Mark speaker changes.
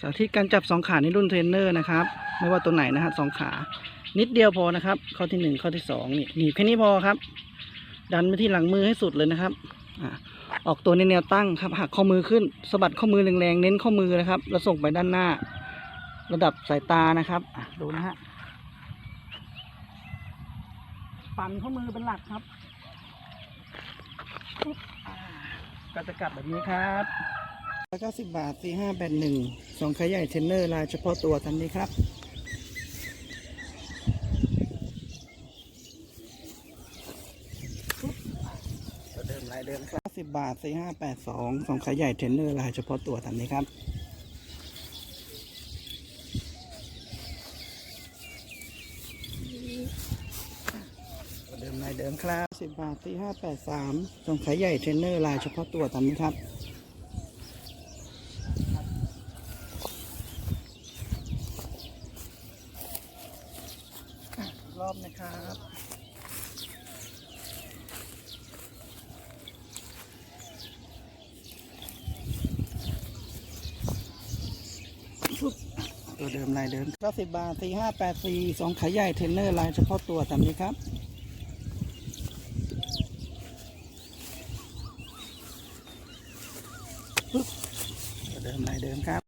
Speaker 1: สาธิตการจับสองขาในรุ่นเทรนเนอร์นะครับ ไม่ว่าตัวไหนนะฮะสองขา นิดเดียวพอนะครับ ข้อที่หนึ่งข้อที่สองนี่หนีบแค่นี้พอครับ ดันไปที่หลังมือให้สุดเลยนะครับอออกตัวในแนวตั้งครับหักข้อมือขึ้นสะบัดข้อมือแรงๆเน้นข้อมือนะครับ แล้วส่งไปด้านหน้า ระดับสายตานะครับดูนะฮะปั่นข้อมือเป็นหลักครับก็จะกลับแบบนี้ครับ ร้อยเก้าสิบบาทสี่ห้าแปดหนึ่งสองขายใหญ่เทรนเนอร์ลายเฉพาะตัวทันนี้ครับตัวเดิมลายเดิมครับสิบบาทสี่ห้าแปดสองสองขายใหญ่เทรนเนอร์ลายเฉพาะตัวทันนี้ครับตัวเดิมลายเดิมครับสิบบาทสี่ห้าแปดสามสองขายใหญ่เทรนเนอร์ลายเฉพาะตัวทันนี้ครับ รอบนะครับตัวเดิมลายเดิมก็สิบบาทสี่ห้าแปดสี่สองขายใหญ่เทรนเนอร์ลายเฉพาะตัวตามนี้ครับปึ๊บตัวเดิมลายเดิมครับ